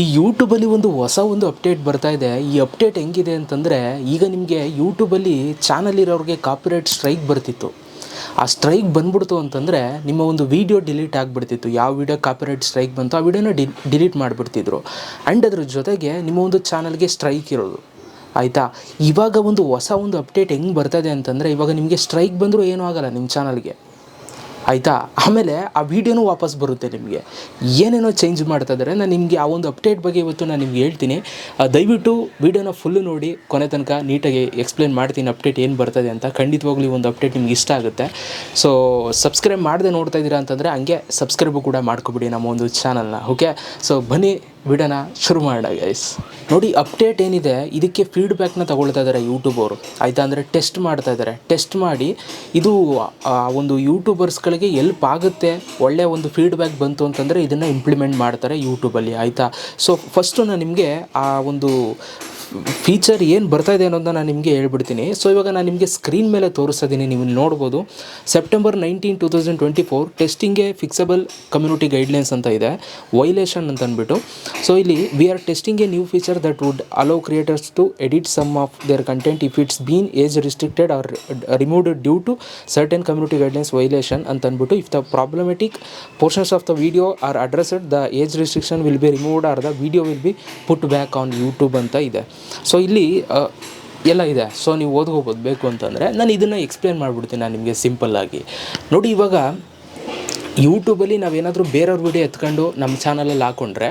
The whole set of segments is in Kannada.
ಈ ಯೂಟ್ಯೂಬಲ್ಲಿ ಒಂದು ಹೊಸ ಒಂದು ಅಪ್ಡೇಟ್ ಬರ್ತಾ ಇದೆ. ಈ ಅಪ್ಡೇಟ್ ಹೆಂಗಿದೆ ಅಂತಂದರೆ, ಈಗ ನಿಮಗೆ ಯೂಟ್ಯೂಬಲ್ಲಿ ಚಾನಲ್ ಇರೋರಿಗೆ ಕಾಪಿರೈಟ್ ಸ್ಟ್ರೈಕ್ ಬರ್ತಿತ್ತು. ಆ ಸ್ಟ್ರೈಕ್ ಬಂದ್ಬಿಡ್ತು ಅಂತಂದರೆ, ನಿಮ್ಮ ಒಂದು ವೀಡಿಯೋ ಡಿಲೀಟ್ ಆಗಿಬಿಡ್ತಿತ್ತು. ಯಾವ ವೀಡಿಯೋ ಕಾಪಿರೈಟ್ ಸ್ಟ್ರೈಕ್ ಬಂತು ಆ ವಿಡಿಯೋನ ಡಿಲೀಟ್ ಮಾಡಿಬಿಡ್ತಿದ್ರು. ಆ್ಯಂಡ್ ಅದ್ರ ಜೊತೆಗೆ ನಿಮ್ಮ ಒಂದು ಚಾನಲ್ಗೆ ಸ್ಟ್ರೈಕ್ ಇರೋದು. ಆಯಿತಾ? ಇವಾಗ ಒಂದು ಹೊಸ ಒಂದು ಅಪ್ಡೇಟ್ ಹೆಂಗೆ ಬರ್ತದೆ ಅಂತಂದರೆ, ಇವಾಗ ನಿಮಗೆ ಸ್ಟ್ರೈಕ್ ಬಂದರೂ ಏನೂ ಆಗಲ್ಲ ನಿಮ್ಮ ಚಾನಲ್ಗೆ ಆಯಿತಾ? ಆಮೇಲೆ ಆ ವಿಡಿಯೋನೂ ವಾಪಸ್ ಬರುತ್ತೆ ನಿಮಗೆ. ಏನೇನೋ ಚೇಂಜ್ ಮಾಡ್ತಾ ಇದ್ದಾರೆ ನಾನು ನಿಮಗೆ ಆ ಒಂದು ಅಪ್ಡೇಟ್ ಬಗ್ಗೆ ಇವತ್ತು ನಾನು ನಿಮ್ಗೆ ಹೇಳ್ತೀನಿ. ದಯವಿಟ್ಟು ವಿಡಿಯೋನ ಫುಲ್ಲು ನೋಡಿ, ಕೊನೆ ತನಕ ನೀಟಾಗಿ ಎಕ್ಸ್ಪ್ಲೇನ್ ಮಾಡ್ತೀನಿ ಅಪ್ಡೇಟ್ ಏನು ಬರ್ತದೆ ಅಂತ. ಖಂಡಿತವಾಗ್ಲೂ ಈ ಒಂದು ಅಪ್ಡೇಟ್ ನಿಮ್ಗೆ ಇಷ್ಟ ಆಗುತ್ತೆ. ಸೊ ಸಬ್ಸ್ಕ್ರೈಬ್ ಮಾಡದೆ ನೋಡ್ತಾ ಇದ್ದೀರಾ ಅಂತಂದರೆ ಹಂಗೆ ಸಬ್ಸ್ಕ್ರೈಬು ಕೂಡ ಮಾಡ್ಕೊಬಿಡಿ ನಮ್ಮ ಒಂದು ಚಾನಲ್ನ ಓಕೆ ಸೊ ಬನ್ನಿ ವಿಡಿಯೋನ ಶುರು ಮಾಡೋಣ ಗೈಸ್ ನೋಡಿ ಅಪ್ಡೇಟ್ ಏನಿದೆ? ಇದಕ್ಕೆ ಫೀಡ್ಬ್ಯಾಕ್ನ ತಗೊಳ್ತಾ ಇದ್ದಾರೆ ಯೂಟ್ಯೂಬ್ ಅವರು. ಆಯಿತಾ? ಅಂದರೆ ಟೆಸ್ಟ್ ಮಾಡ್ತಾ ಇದ್ದಾರೆ ಟೆಸ್ಟ್ ಮಾಡಿ ಇದು ಒಂದು ಯೂಟ್ಯೂಬರ್ಸ್ಗಳಿಗೆ ಎಲ್ಪ್ ಆಗುತ್ತೆ. ಒಳ್ಳೆಯ ಒಂದು ಫೀಡ್ಬ್ಯಾಕ್ ಬಂತು ಅಂತಂದರೆ ಇದನ್ನು ಇಂಪ್ಲಿಮೆಂಟ್ ಮಾಡ್ತಾರೆ ಯೂಟ್ಯೂಬಲ್ಲಿ ಆಯಿತಾ? ಸೊ ಫಸ್ಟು ನಾನು ನಿಮಗೆ ಆ ಒಂದು ಫೀಚರ್ ಏನು ಬರ್ತಾ ಇದೆ ಅನ್ನೋದನ್ನ ನಾನು ನಿಮಗೆ ಹೇಳ್ಬಿಡ್ತೀನಿ. ಸೊ ಇವಾಗ ನಾನು ನಿಮಗೆ ಸ್ಕ್ರೀನ್ ಮೇಲೆ ತೋರಿಸ್ತಿದ್ದೀನಿ ನೀವು ನೋಡ್ಬೋದು. September nineteen two thousand twenty four ಟೆಸ್ಟಿಂಗ್ಗೆ fixable community guidelines ಅಂತ ಇದೆ. ವೈಲೇಷನ್ ಅಂತ ಅಂದ್ಬಿಟ್ಟು. ಸೊ ಇಲ್ಲಿ we are testing a new feature that would allow creators to edit some of their content if it's been age restricted or removed due to certain community guidelines violation ಅಂತ ಅಂದ್ಬಿಟ್ಟು if the problematic portions of the video are addressed the age restriction will be removed or the video will be put back on YouTube ಅಂತ ಇದೆ. ಸೊ ಇಲ್ಲಿ ಎಲ್ಲ ಇದೆ. ಸೊ ನೀವು ಓದ್ಕೋಬೋದು ಬೇಕು ಅಂತಂದರೆ ನಾನು ಇದನ್ನು ಎಕ್ಸ್ಪ್ಲೇನ್ ಮಾಡಿಬಿಡ್ತೀನಿ ನಾನು ನಿಮಗೆ ಸಿಂಪಲ್ಲಾಗಿ ನೋಡಿ, ಇವಾಗ ಯೂಟ್ಯೂಬಲ್ಲಿ ನಾವೇನಾದರೂ ಬೇರೆಯವ್ರ ವಿಡಿಯೋ ಎತ್ಕೊಂಡು ನಮ್ಮ ಚಾನಲಲ್ಲಿ ಹಾಕ್ಕೊಂಡ್ರೆ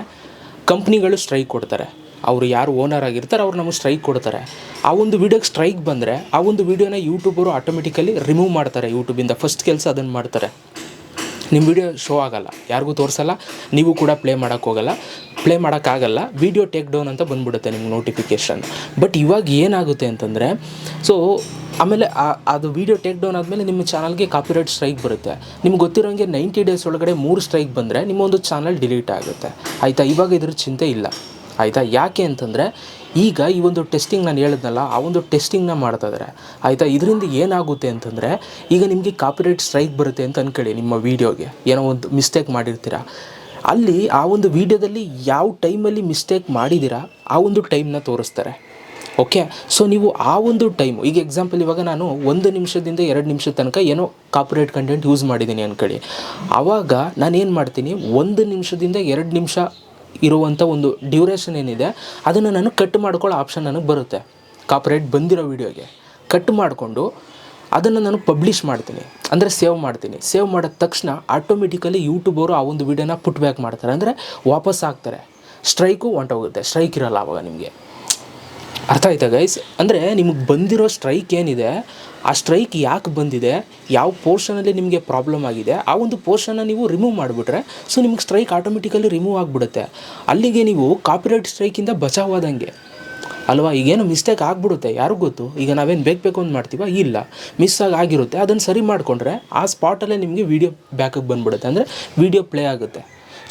ಕಂಪ್ನಿಗಳು ಸ್ಟ್ರೈಕ್ ಕೊಡ್ತಾರೆ. ಅವರು ಯಾರು ಓನರ್ ಆಗಿರ್ತಾರೆ, ಅವ್ರು ನಮಗೆ ಸ್ಟ್ರೈಕ್ ಕೊಡ್ತಾರೆ. ಆ ಒಂದು ವಿಡಿಯೋಗೆ ಸ್ಟ್ರೈಕ್ ಬಂದರೆ, ಆ ಒಂದು ವಿಡಿಯೋನ ಯೂಟ್ಯೂಬರು ಆಟೋಮೆಟಿಕಲಿ ರಿಮೂವ್ ಮಾಡ್ತಾರೆ ಯೂಟ್ಯೂಬಿಂದ ಫಸ್ಟ್ ಕೆಲಸ ಅದನ್ನು ಮಾಡ್ತಾರೆ. ನಿಮ್ಮ ವಿಡಿಯೋ ಶೋ ಆಗಲ್ಲ, ಯಾರಿಗೂ ತೋರಿಸಲ್ಲ, ನೀವು ಕೂಡ ಪ್ಲೇ ಮಾಡೋಕ್ಕೋಗಲ್ಲ ಪ್ಲೇ ಮಾಡೋಕ್ಕಾಗಲ್ಲ ವಿಡಿಯೋ ಟೇಕ್ ಡೌನ್ ಅಂತ ಬಂದ್ಬಿಡುತ್ತೆ ನಿಮ್ಗೆ ನೋಟಿಫಿಕೇಷನ್ ಬಟ್ ಇವಾಗ ಏನಾಗುತ್ತೆ ಅಂತಂದರೆ ಸೊ ಆಮೇಲೆ ಅದು ವಿಡಿಯೋ ಟೇಕ್ ಡೌನ್ ಆದಮೇಲೆ ನಿಮ್ಮ ಚಾನಲ್ಗೆ ಕಾಪಿರೈಟ್ ಸ್ಟ್ರೈಕ್ ಬರುತ್ತೆ. ನಿಮ್ಗೆ ಗೊತ್ತಿರೋಂಗೆ ನೈಂಟಿ ಡೇಸ್ ಒಳಗಡೆ ಮೂರು ಸ್ಟ್ರೈಕ್ ಬಂದರೆ ನಿಮ್ಮ ಒಂದು ಚಾನಲ್ ಡಿಲೀಟ್ ಆಗುತ್ತೆ. ಆಯಿತಾ? ಇವಾಗ ಇದ್ರ ಚಿಂತೆ ಇಲ್ಲ. ಆಯಿತಾ? ಯಾಕೆ ಅಂತಂದರೆ ಈಗ ಈ ಒಂದು ಟೆಸ್ಟಿಂಗ್ ನಾನು ಹೇಳಿದ್ನಲ್ಲ, ಆ ಒಂದು ಟೆಸ್ಟಿಂಗ್ನ ಮಾಡ್ತಾ ಇದ್ದಾರೆ ಆಯಿತಾ? ಇದರಿಂದ ಏನಾಗುತ್ತೆ ಅಂತಂದರೆ ಈಗ ನಿಮಗೆ ಕಾಪಿರೈಟ್ ಸ್ಟ್ರೈಕ್ ಬರುತ್ತೆ ಅಂತ ಅಂದ್ಕೊಳ್ಳಿ ನಿಮ್ಮ ವೀಡಿಯೋಗೆ ಏನೋ ಒಂದು ಮಿಸ್ಟೇಕ್ ಮಾಡಿರ್ತೀರಾ. ಅಲ್ಲಿ ಆ ಒಂದು ವೀಡಿಯೋದಲ್ಲಿ ಯಾವ ಟೈಮಲ್ಲಿ ಮಿಸ್ಟೇಕ್ ಮಾಡಿದ್ದೀರಾ ಆ ಒಂದು ಟೈಮ್ನ ತೋರಿಸ್ತಾರೆ. ಓಕೆ ಸೊ ನೀವು ಆ ಒಂದು ಟೈಮು ಈಗ ಎಕ್ಸಾಂಪಲ್ ಇವಾಗ ನಾನು ಒಂದು ನಿಮಿಷದಿಂದ ಎರಡು ನಿಮಿಷದ ತನಕ ಏನೋ ಕಾಪಿರೈಟ್ ಕಂಟೆಂಟ್ ಯೂಸ್ ಮಾಡಿದ್ದೀನಿ ಅಂದ್ಕೊಳ್ಳಿ ಆವಾಗ ನಾನು ಏನು ಮಾಡ್ತೀನಿ? ಒಂದು ನಿಮಿಷದಿಂದ ಎರಡು ನಿಮಿಷ ಇರುವಂಥ ಒಂದು ಡ್ಯೂರೇಷನ್ ಏನಿದೆ, ಅದನ್ನು ನಾನು ಕಟ್ ಮಾಡ್ಕೊಳ್ಳೋ ಆಪ್ಷನ್ ನನಗೆ ಬರುತ್ತೆ. ಕಾಪ್ರೇಟ್ ಬಂದಿರೋ ವೀಡಿಯೋಗೆ. ಕಟ್ ಮಾಡಿಕೊಂಡು ಅದನ್ನು ನಾನು ಪಬ್ಲಿಷ್ ಮಾಡ್ತೀನಿ. ಅಂದರೆ ಸೇವ್ ಮಾಡ್ತೀನಿ. ಸೇವ್ ಮಾಡಿದ ತಕ್ಷಣ ಆಟೋಮೆಟಿಕಲಿ ಯೂಟ್ಯೂಬರು ಆ ಒಂದು ವೀಡಿಯೋನ ಪುಟ್ ಬ್ಯಾಕ್ ಮಾಡ್ತಾರೆ. ಅಂದರೆ ವಾಪಸ್ ಹಾಕ್ತಾರೆ. ಸ್ಟ್ರೈಕು ಹೊಂಟೋಗುತ್ತೆ ಸ್ಟ್ರೈಕ್ ಇರಲ್ಲ ಆವಾಗ ನಿಮಗೆ. ಅರ್ಥ ಆಯ್ತಾ ಗೈಸ್ ಅಂದರೆ ನಿಮಗೆ ಬಂದಿರೋ ಸ್ಟ್ರೈಕ್ ಏನಿದೆ, ಆ ಸ್ಟ್ರೈಕ್ ಯಾಕೆ ಬಂದಿದೆ, ಯಾವ ಪೋರ್ಷನಲ್ಲಿ ನಿಮಗೆ ಪ್ರಾಬ್ಲಮ್ ಆಗಿದೆ, ಆ ಒಂದು ಪೋರ್ಷನ್ನ ನೀವು ರಿಮೂವ್ ಮಾಡಿಬಿಟ್ರೆ ಸೊ ನಿಮ್ಗೆ ಸ್ಟ್ರೈಕ್ ಆಟೋಮೆಟಿಕಲಿ ರಿಮೂವ್ ಆಗಿಬಿಡುತ್ತೆ. ಅಲ್ಲಿಗೆ ನೀವು ಕಾಪಿರೈಟ್ ಸ್ಟ್ರೈಕಿಂದ ಬಚಾವಾದಂಗೆ. ಅಲ್ವಾ? ಈಗೇನು ಮಿಸ್ಟೇಕ್ ಆಗಿಬಿಡುತ್ತೆ, ಯಾರಿಗೂ ಗೊತ್ತು? ಈಗ ನಾವೇನು ಬೇಕು ಬೇಕು ಅಂತ ಮಾಡ್ತೀವ? ಇಲ್ಲ. ಮಿಸ್ ಆಗಿ ಆಗಿರುತ್ತೆ. ಅದನ್ನು ಸರಿ ಮಾಡಿಕೊಂಡ್ರೆ ಆ ಸ್ಪಾಟಲ್ಲೇ ನಿಮಗೆ ವೀಡಿಯೋ ಬ್ಯಾಕಿಗೆ ಬಂದ್ಬಿಡುತ್ತೆ. ಅಂದರೆ ವೀಡಿಯೋ ಪ್ಲೇ ಆಗುತ್ತೆ.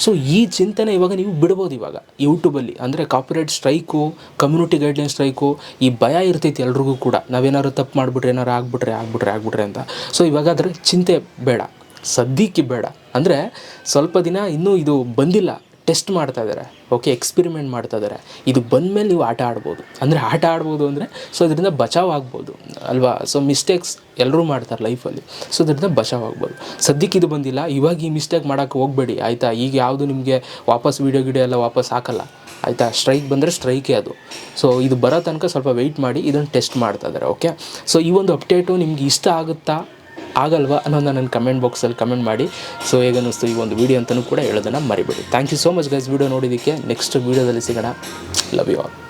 ಸೊ ಈ ಚಿಂತನೆ ಇವಾಗ ನೀವು ಬಿಡ್ಬೋದು ಇವಾಗ. ಯೂಟ್ಯೂಬಲ್ಲಿ ಅಂದರೆ copyright strike community guideline strike ಈ ಭಯ ಇರ್ತೈತಿ ಎಲ್ರಿಗೂ ಕೂಡ. ನಾವೇನಾದ್ರು ತಪ್ಪು ಮಾಡಿಬಿಟ್ರೆ ಏನಾರು ಆಗ್ಬಿಟ್ರೆ ಆಗ್ಬಿಟ್ರೆ ಆಗ್ಬಿಟ್ರೆ ಅಂತ. ಸೊ ಇವಾಗ ಅದ್ರ ಚಿಂತೆ ಬೇಡ. ಸದ್ಯಕ್ಕೆ ಬೇಡ. ಅಂದರೆ ಸ್ವಲ್ಪ ದಿನ ಇನ್ನೂ ಇದು ಬಂದಿಲ್ಲ. ಟೆಸ್ಟ್ ಮಾಡ್ತಾ ಇದ್ದಾರೆ ಓಕೆ ಎಕ್ಸ್ಪಿರಿಮೆಂಟ್ ಮಾಡ್ತಾ ಇದ್ದಾರೆ ಇದು ಬಂದಮೇಲೆ ನೀವು ಆಟ ಆಡ್ಬೋದು. ಅಂದರೆ ಆಟ ಆಡ್ಬೋದು ಅಂದರೆ ಸೊ ಇದರಿಂದ ಬಚಾವ್ ಆಗ್ಬೋದು. ಅಲ್ವಾ? ಸೊ ಮಿಸ್ಟೇಕ್ಸ್ ಎಲ್ಲರೂ ಮಾಡ್ತಾರೆ ಲೈಫಲ್ಲಿ ಸೊ ಇದರಿಂದ ಬಚಾವ್ ಆಗ್ಬೋದು. ಸದ್ಯಕ್ಕೆ ಇದು ಬಂದಿಲ್ಲ. ಇವಾಗ ಈ ಮಿಸ್ಟೇಕ್ ಮಾಡೋಕ್ಕೆ ಹೋಗಬೇಡಿ. ಆಯಿತಾ? ಈಗ ಯಾವುದು ನಿಮಗೆ ವಾಪಸ್ ವೀಡಿಯೋ ಗಿಡಿಯೋ ಎಲ್ಲ ವಾಪಸ್ ಹಾಕಲ್ಲ. ಆಯಿತಾ? ಸ್ಟ್ರೈಕ್ ಬಂದರೆ ಸ್ಟ್ರೈಕೇ ಅದು. ಸೊ ಇದು ಬರೋ ತನಕ ಸ್ವಲ್ಪ ವೆಯ್ಟ್ ಮಾಡಿ, ಇದನ್ನು ಟೆಸ್ಟ್ ಮಾಡ್ತಾ ಇದ್ದಾರೆ ಓಕೆ ಸೊ ಈ ಒಂದು ಅಪ್ಡೇಟು ನಿಮ್ಗೆ ಇಷ್ಟ ಆಗುತ್ತಾ? ಆಗಲ್ವಾ ಅನ್ನೋದನ್ನ ನನ್ನ ಕಮೆಂಟ್ ಬಾಕ್ಸಲ್ಲಿ ಕಮೆಂಟ್ ಮಾಡಿ. ಸೊ ಹೇಗನ್ನಿಸ್ತು ಈ ಒಂದು ವೀಡಿಯೋ ಅಂತಲೂ ಕೂಡ ಹೇಳೋದನ್ನು ಮರಿಬೇಡಿ. Thank you so much guys video ನೋಡಿದ್ದಕ್ಕೆ ನೆಕ್ಸ್ಟ್ ವೀಡಿಯೋದಲ್ಲಿ ಸಿಗೋಣ. Love you all